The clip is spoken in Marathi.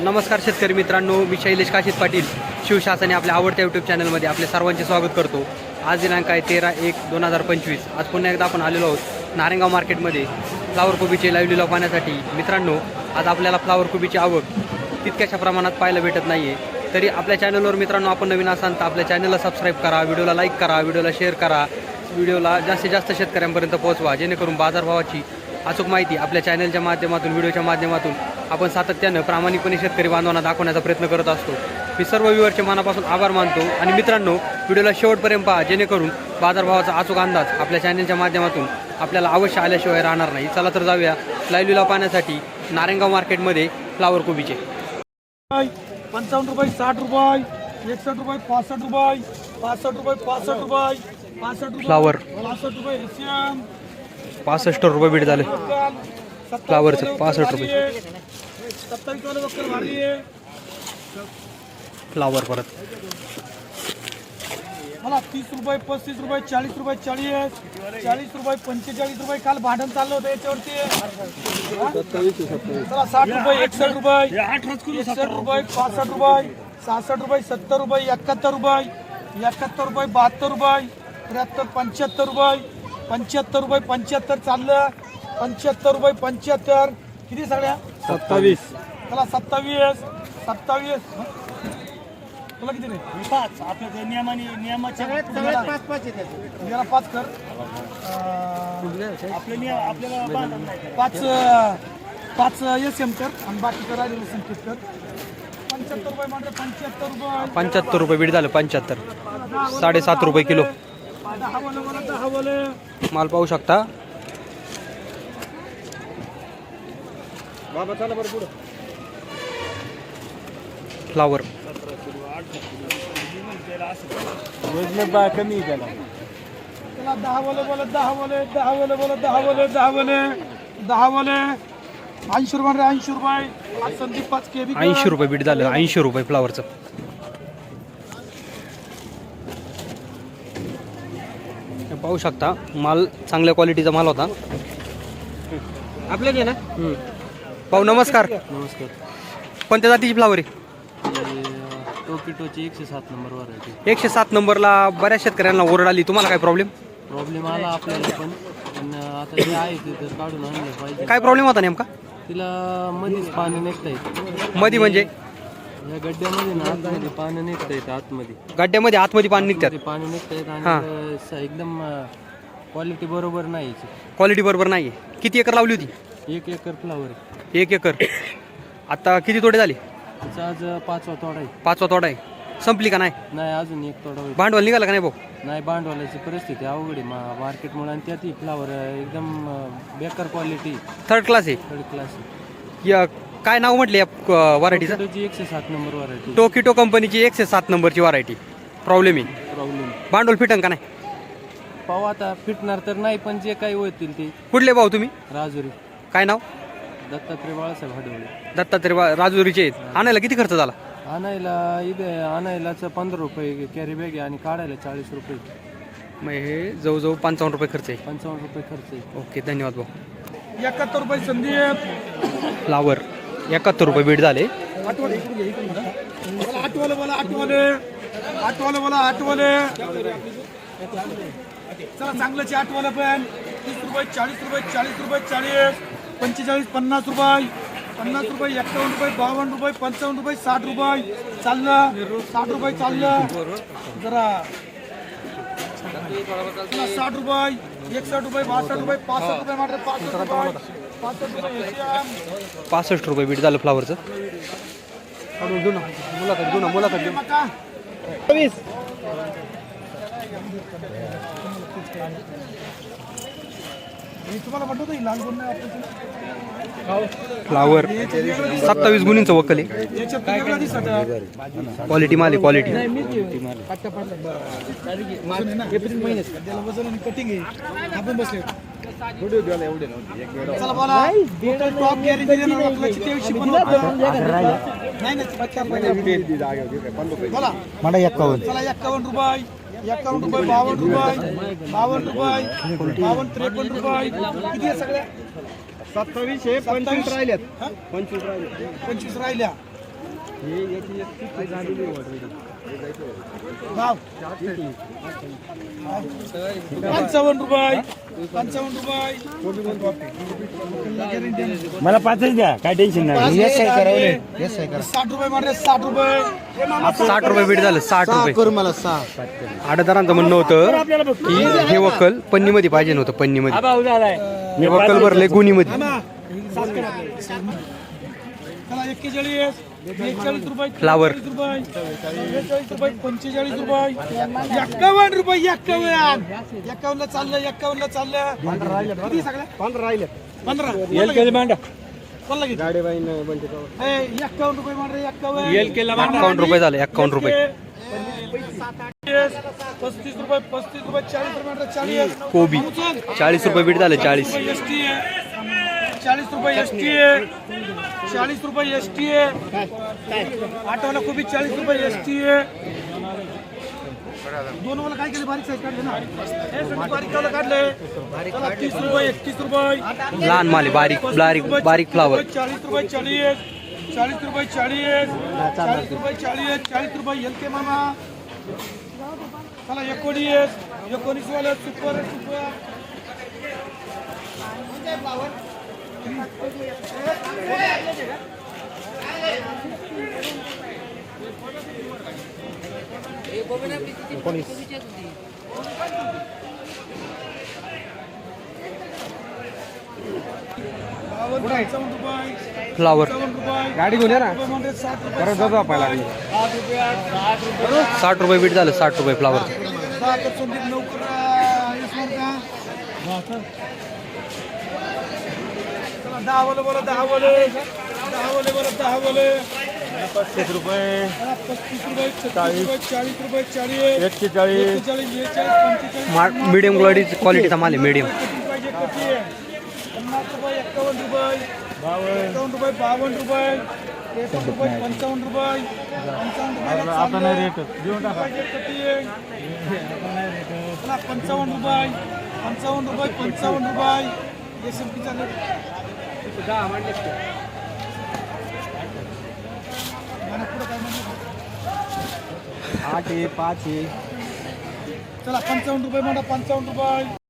नमस्कार शेतकरी मित्रांनो मी शैलेश काशीत पाटील. शिवशासने आपल्या आवडत्या यूट्यूब चॅनलमध्ये आपले सर्वांचे स्वागत करतो. आज दिनांक आहे तेरा एक दोन हजार पंचवीस. आज पुन्हा एकदा आपण आलेलो आहोत नारेगाव मार्केटमध्ये. फ्लावर कोबीचे लाईव्ह लिलाव पाहण्यासाठी. मित्रांनो आज आपल्याला फ्लावर कोबीची आवक तितक्याशा प्रमाणात पाहायला भेटत नाही आहे तरी आपल्या चॅनलवर मित्रांनो आपण नवीन असाल तर आपल्या चॅनलला सबस्क्राईब करा व्हिडिओला लाईक करा व्हिडिओला शेअर करा. व्हिडिओला जास्तीत जास्त शेतकऱ्यांपर्यंत पोहोचवा. जेणेकरून बाजारभावाची अचूक माहिती आपल्या चॅनलच्या माध्यमातून व्हिडिओच्या माध्यमातून आपण सातत्यानं प्रामाणिकपणे शेतकरी बांधवांना दाखवण्याचा प्रयत्न करत असतो. मी सर्व व्ह्यूवरचे मनापासून आभार मानतो आणि मित्रांनो व्हिडिओला शेवटपर्यंत पहा जेणेकरून बाजारभावाचा अचूक अंदाज आपल्या चॅनलच्या माध्यमातून आपल्याला अवश्य आल्याशिवाय राहणार नाही. चला तर जाऊया लाईव्ह लिलाव पाहण्यासाठी नारेगाव मार्केटमध्ये फ्लावर कोबीचे. पंचावन्न रुपये साठ रुपये एकसष्ट रुपये पासष्ट रुपये पासष्ट रुपये पासष्ट रुपये पासष्ट रुपये फ्लावर. पासष्ट रुपये एशियन. पासष्ट रुपये बीट झाले फ्लावरचं पासष्ट रुपये. आहे फ्लावर परत मला तीस रुपये पस्तीस रुपये चाळीस रुपये चाळीस चाळीस रुपये पंचेचाळीस रुपये काल भांडण चाललं होतं याच्यावरती हा? चला साठ रुपये एकसष्ट रुपये एकसष्ट रुपये पासष्ट रुपये सहासष्ट रुपये सत्तर रुपये एकाहत्तर रुपये एकाहत्तर रुपये बहात्तर रुपये त्र्याहत्तर पंच्याहत्तर रुपये पंच्याहत्तर रुपये पंच्याहत्तर चाललं. पंच्याहत्तर रुपये पंच्याहत्तर. किती सगळ्या? सत्तावीस. चला सत्तावीस. सत्तावीस? तुला किती रे? पाच. आपल्या नियमाने नियमाच्या पाच पाच जरा पाच कर. आपले नियम आपल्याला नाही. पाच पाच एस एम कर आणि बाकी कर राहिलेलं संकेत कर. पंच्याहत्तर रुपये म्हणजे पंच्याहत्तर रुपये. पंच्याहत्तर रुपये बीट झालं पंच्याहत्तर. साडेसात रुपये किलो. मला पाहू शकता. फ्लावर वजन बा कमी त्याला. दहा वाले बोला दहा वाले दहा वाले बोला दहा वाले दहा वाले दहा वाले. ऐंशी रुपये रे ऐंशी रुपये. आज संदीप पाच के बी ऐंशी रुपये बीट झालं ऐंशी रुपये फ्लावरचं पाहू शकता. माल चांगल्या क्वालिटीचा माल होता. आपल्या ना? पाहू नमस्कार. नमस्कार. कोणत्या जातीची फ्लावर आहे? टोकिटोची एकशे सात नंबर व्हरायटी एकशे सात नंबरला बऱ्याच शेतकऱ्यांना ओरड आली. तुम्हाला काय प्रॉब्लेम प्रॉब्लेम आला आपल्याला पण. पण आता जे आहे ते तर काढून आणलं पाहिजे. काय प्रॉब्लेम होता नेमका? तिला मध्येच पाणी निघता येत मध्ये म्हणजे? या गड्ड्यामध्ये ना आतमध्ये पाणी निघता येतं आतमध्ये. गड्ड्यामध्ये आतमध्ये पाणी निघतात? पाणी निघता येत हा. आणि स- एकदम क्वालिटी बरोबर नाही याची. क्वालिटी बरोबर नाही आहे किती एकर लावली होती? एक एकर फ्लावर आहे. एक एकर. आता किती तोडे झाले? त्याचा आज पाचवा तोडा आहे. पाचवा तोडा आहे. संपली का नाही? नाही अजून एक तोडा होईल. भांडवल निघाला का नाही भाऊ? नाही भांडवलाची परिस्थिती अवघड आहे. मा मार्केटमुळे आणि त्यातही फ्लावर एकदम अं, बेकार क्वालिटी थर्ड क्लास आहे. थर्ड क्लास या काय नाव म्हटले या व्हरायटीचं टोकिटोची एकशे सात नंबर व्हरायटी टोकिटो कंपनीची एकशे सात नंबरची व्हरायटी प्रॉब्लेम आहे. प्रॉब्लेम भांडवल फिटन का नाही? पाहू आता फिटणार तर नाही पण जे काही होतील ते. कुठले भाऊ तुम्ही? राजुरी. काय नाव? दत्तात्रय बाळासाहेब हाडवळे. दत्तात्रय राजुरीचे आहेत. आणायला किती खर्च झाला? आणायला इथे आणायलाच पंधरा रुपये कॅरी बॅग आहे आणि काढायला चाळीस रुपये. मग हे जवळजवळ पंचावन्न रुपये खर्च आहे. पंचावन्न रुपये खर्च आहे. ओके धन्यवाद भाऊ. एकाहत्तर रुपये संदीप फ्लावर एकाहत्तर रुपये बीट झाले. आठवले आठवले बोला आठवले. आठवले बोला आठवले. चला चांगल्याची आठवले पण. तीस रुपये चाळीस रुपये चाळीस रुपये चाळीस. पंचेचाळीस पन्नास रुपये. पन्नास रुपये एक्कावन्न रुपये बावन्न रुपये पंचावन्न रुपये साठ रुपये. चाललं. साठ रुपये चाललं. जरा. साठ रुपये एकसठ रुपये बासष्ट रुपये पासष्ट रुपये मात्र पासष्ट रुपये. पासष्ट रुपये बीट झालं फ्लावरचं. घेऊ ना मुलाखत घेऊ ना मुलाखत घेऊ ही वापरायची. फ्लावर सत्तावीस गुणींचं वकल आहे. क्वालिटी माल आहे. क्वालिटी एप्रिल महिन्यात त्याला वजन आणि कटिंग आहे आपण बसले चला बोला. टोटल टॉप गॅरेंटी देणार आपल्याची तेवीसशे पण नाही नाही पट्टा पडला. बोला. मला एक्कावन्न चला एक्कावन्न रुपये एक्कावन्न रुपये बावन्न रुपये बावन्न रुपये बावन्न त्रेपन्न रुपये. किती आहे सगळ्या? सत्तावीसशे पंचवीस राहिल्यात. हा? पंचवीस राहिले पंचवीस राहिल्या. पंचावन्न रुपये. पंचावन्न रुपये. मला पाचच द्या काय टेन्शन नाही. साठ रुपये मारले साठ रुपये. साठ रुपये बीट झालं साठ रुपये. मला सहा आडदारांचं म्हणणं होतं की हे वकल पन्नीमध्ये पाहिजे नव्हतं पन्नीमध्ये. हे वकल भरले गुणीमध्ये. रुपये पंचेचाळीस रुपये एक्कावन्न रुपये एक्कावन्न. एक्कावन्नला चाललं एक्कावन्नला चाललं. किती सगळ्या? पंधरा. राहिले पंधरा मांडा. एक्कावन्न रुपये रे एक्कावन्न. एक्कावन्न रुपये झाले एक्कावन्न रुपये. पस्तीस रुपये पस्तीस रुपये चाळीस रुपये चाळीस. कोबी. चाळीस रुपये बीट झाले चाळीस. रुपये एस टी आहे चाळीस रुपये एस टी आहे चाळीस रुपये एस टी चालीस रुपये एस टी आहे दोन वाला काय केले बारीक साईज काढले ना? हे सगळे बारीक वाला काढले चला, तीस रुपये एकतीस रुपये। लहान माल बारीक बारीक बारीक फ्लावर चाळीस रुपये चाळीस चाळीस रुपये चाळीस चाळीस रुपये चाळीस चाळीस रुपये एल के मामा। चला एकोणीस एकोणीस वाले सुपर सुपर बावन्न पंचावन्न रुपये फ्लावर पंचावन्न रुपये गाडी घेऊन या ना. रुपये म्हणजे साठ रुपये परत जातो आपल्याला आठ रुपये आठ आठ रुपये साठ रुपये बीट झालं साठ रुपये फ्लावर सात संदीप लवकर यशवंत का चला दहा बोले बोला दहा बोले दहा बोले बोला दहा बोले पस्तीस रुपये. पस्तीस रुपये चाळीस. रुपये चाळीस. एक्केचाळीस. पंचेचाळीस मिडियम क्वालिटी क्वालिटीचा माल आहे मिडियम पन्नास रुपये एक्कावन्न रुपये एक्कावन्न रुपये बावन्न रुपये. रुपये पंचावन्न रुपये. पंचावन्न रुपये देऊन टाका. पंचावन्न रुपये पंचावन्न रुपये पंचावन्न रुपये एस एम पीचा आठ आहे पाच आहे. चला पंचावन्न रुपये म्हणा पंचावन्न रुपये.